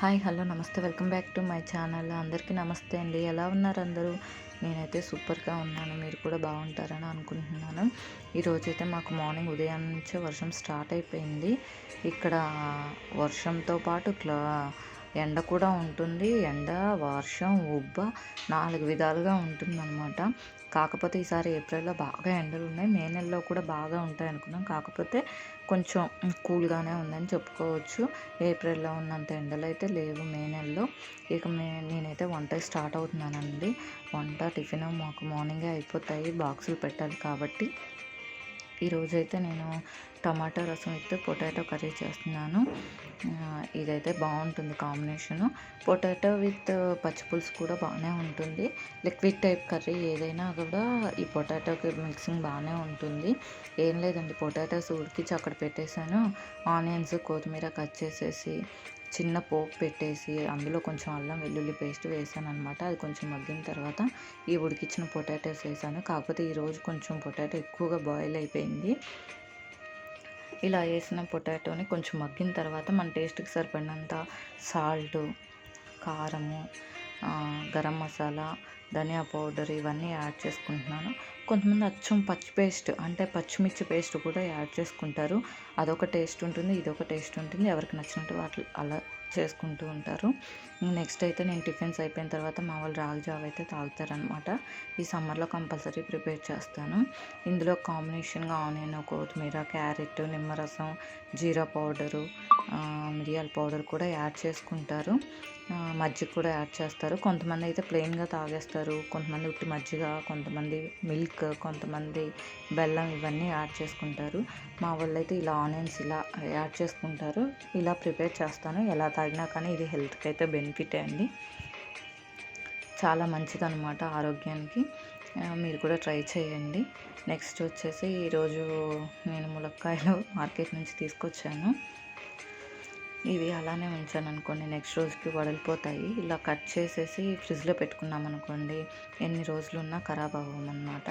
Hi hello నమస్తే. Welcome back to my channel. అందరికీ నమస్తే అండి. ఎలా ఉన్నారు అందరూ? నేనైతే సూపర్గా ఉన్నాను. మీరు కూడా బాగుంటారని అనుకుంటున్నాను. ఈరోజైతే మాకు మార్నింగ్ ఉదయం నుంచే వర్షం స్టార్ట్ అయిపోయింది. ఇక్కడ వర్షంతో పాటు క్లా ఎండ కూడా ఉంటుంది. ఎండ వర్షం ఉబ్బ నాలుగు విధాలుగా ఉంటుందన్నమాట. కాకపోతే ఈసారి ఏప్రిల్లో బాగా ఎండలు ఉన్నాయి. మే నెలలో కూడా బాగా ఉంటాయి అనుకున్నాం. కాకపోతే కొంచెం కూల్గానే ఉందని చెప్పుకోవచ్చు. ఏప్రిల్లో ఉన్నంత ఎండలు అయితే లేవు మే నెలలో. ఇక మే నేనైతే వంట స్టార్ట్ అవుతున్నానండి. వంట టిఫిన్ మాకు మార్నింగే అయిపోతాయి. బాక్సులు పెట్టాలి కాబట్టి. ఈరోజైతే నేను టమాటా రసం అయితే పొటాటో కర్రీ చేస్తున్నాను. ఇదైతే బాగుంటుంది కాంబినేషను. పొటాటో విత్ పచ్చిపులుసు కూడా బాగానే ఉంటుంది. లిక్విడ్ టైప్ కర్రీ ఏదైనా కూడా ఈ పొటాటోకి మిక్సింగ్ బాగానే ఉంటుంది. ఏం లేదండి పొటాటోస్ ఉడికించి అక్కడ పెట్టేశాను. ఆనియన్స్ కొత్తిమీర కట్ చేసేసి చిన్న పోపు పెట్టేసి అందులో కొంచెం అల్లం వెల్లుల్లి పేస్ట్ వేసాను అనమాట అది కొంచెం మగ్గిన తర్వాత ఈ ఉడికించిన పొటాటోస్ వేసాను. కాకపోతే ఈరోజు కొంచెం పొటాటో ఎక్కువగా బాయిల్ అయిపోయింది. ఇలా వేసిన పొటాటోని కొంచెం మగ్గిన తర్వాత మన టేస్ట్కి సరిపడినంత సాల్ట్ కారము గరం మసాలా ధనియా పౌడర్ ఇవన్నీ యాడ్ చేసుకుంటున్నాను. కొంతమంది అచ్చం పచ్చి పేస్ట్ అంటే పచ్చిమిర్చి పేస్ట్ కూడా యాడ్ చేసుకుంటారు. అదొక టేస్ట్ ఉంటుంది ఇదొక టేస్ట్ ఉంటుంది. ఎవరికి నచ్చినట్టు వాటి అలా చేసుకుంటూ ఉంటారు. నెక్స్ట్ అయితే నేను టిఫిన్స్ అయిపోయిన తర్వాత మా వాళ్ళు రాగి జావ అయితే తాగుతారనమాట ఈ సమ్మర్లో కంపల్సరీ ప్రిపేర్ చేస్తాను. ఇందులో కాంబినేషన్గా ఆనియన్ కొత్తిమీర క్యారెట్ నిమ్మరసం జీరా పౌడరు మిరియాల పౌడర్ కూడా యాడ్ చేసుకుంటారు. మజ్జిగ కూడా యాడ్ చేస్తారు. కొంతమంది అయితే ప్లెయిన్గా తాగేస్తారు. కొంతమంది ఉట్టి మజ్జిగ కొంతమంది మిల్క్ కొంతమంది బెల్లం ఇవన్నీ యాడ్ చేసుకుంటారు. మా వాళ్ళు అయితే ఇలా ఆనియన్స్ ఇలా యాడ్ చేసుకుంటారు. ఇలా ప్రిపేర్ చేస్తాను. ఎలా తాగినా కానీ ఇది హెల్త్కి అయితే బెనిఫిటే అండి. చాలా మంచిదనమాట ఆరోగ్యానికి. మీరు కూడా ట్రై చేయండి. నెక్స్ట్ వచ్చేసి ఈరోజు నేను ములక్కాయలు మార్కెట్ నుంచి తీసుకొచ్చాను. ఇవి అలానే ఉంచాను అనుకోండి నెక్స్ట్ రోజుకి వడలిపోతాయి. ఇలా కట్ చేసేసి ఫ్రిడ్జ్లో పెట్టుకున్నాం అనుకోండి ఎన్ని రోజులు ఉన్నా ఖరాబ్ అవ్వమన్నమాట.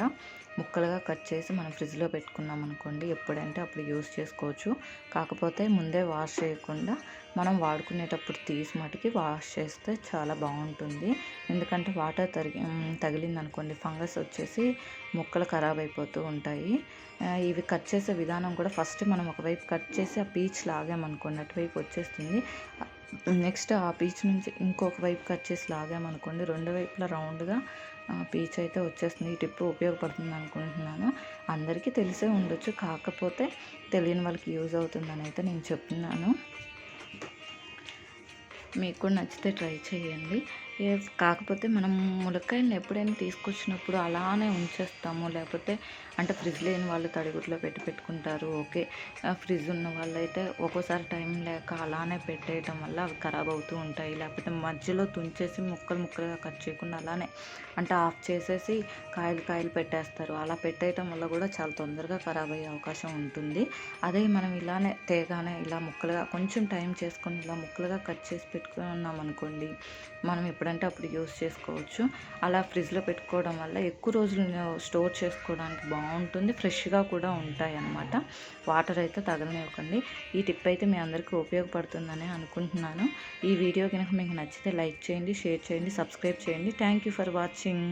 ముక్కలుగా కట్ చేసి మనం ఫ్రిడ్జ్లో పెట్టుకున్నాం అనుకోండి ఎప్పుడంటే అప్పుడు యూస్ చేసుకోవచ్చు. కాకపోతే ముందే వాష్ చేయకుండా మనం వాడుకునేటప్పుడు తీసి మటుకి వాష్ చేస్తే చాలా బాగుంటుంది. ఎందుకంటే వాటర్ తరిగి తగిలింది అనుకోండి ఫంగస్ వచ్చేసి ముక్కలు ఖరాబ్ అయిపోతూ ఉంటాయి. ఇవి కట్ చేసే విధానం కూడా ఫస్ట్ మనం ఒకవైపు కట్ చేసి ఆ పీచ్ లాగామనుకోండి అటువైపు వచ్చేస్తుంది. నెక్స్ట్ ఆ పీచ్ నుంచి ఇంకొక వైపు కట్ చేసి లాగామనుకోండి రెండు వైపులా రౌండ్గా పీచ్ అయితే వచ్చేస్తుంది. ఈ టిప్ ఉపయోగపడుతుంది అనుకుంటున్నాను. అందరికీ తెలిసే ఉండొచ్చు. కాకపోతే తెలియని వాళ్ళకి యూజ్ అవుతుందని అయితే నేను చెప్తున్నాను. మీకు కూడా నచ్చితే ట్రై చేయండి. కాకపోతే మనం ములక్కాయలను ఎప్పుడైనా తీసుకొచ్చినప్పుడు అలానే ఉంచేస్తాము. లేకపోతే అంటే ఫ్రిడ్జ్ లేని వాళ్ళు తడిగుట్లో పెట్టి పెట్టుకుంటారు. ఓకే. ఫ్రిడ్జ్ ఉన్న వాళ్ళైతే ఒక్కోసారి టైం లేక అలానే పెట్టేయటం వల్ల అవి ఖరాబ్ అవుతూ ఉంటాయి. లేకపోతే మధ్యలో తుంచేసి ముక్కలు ముక్కలుగా కట్ చేయకుండా అలానే అంటే ఆఫ్ చేసేసి కాయలు కాయలు పెట్టేస్తారు. అలా పెట్టేయటం వల్ల కూడా చాలా తొందరగా ఖరాబ్ అయ్యే అవకాశం ఉంటుంది. అదే మనం ఇలానే తేగానే ఇలా ముక్కలుగా కొంచెం టైం చేసుకొని ఇలా ముక్కలుగా కట్ చేసి పెట్టుకున్నాం అనుకోండి మనం ఎప్పుడంటే అప్పుడు యూస్ చేసుకోవచ్చు. అలా ఫ్రిడ్జ్లో పెట్టుకోవడం వల్ల ఎక్కువ రోజులు స్టోర్ చేసుకోవడానికి బాగుంటుంది. ఫ్రెష్గా కూడా ఉంటాయి అన్నమాట. వాటర్ అయితే తగలనివ్వకండి. ఈ టిప్ అయితే మీ అందరికీ ఉపయోగపడుతుందని అనుకుంటున్నాను. ఈ వీడియో కనుక మీకు నచ్చితే లైక్ చేయండి షేర్ చేయండి సబ్స్క్రైబ్ చేయండి. Thank you for watching.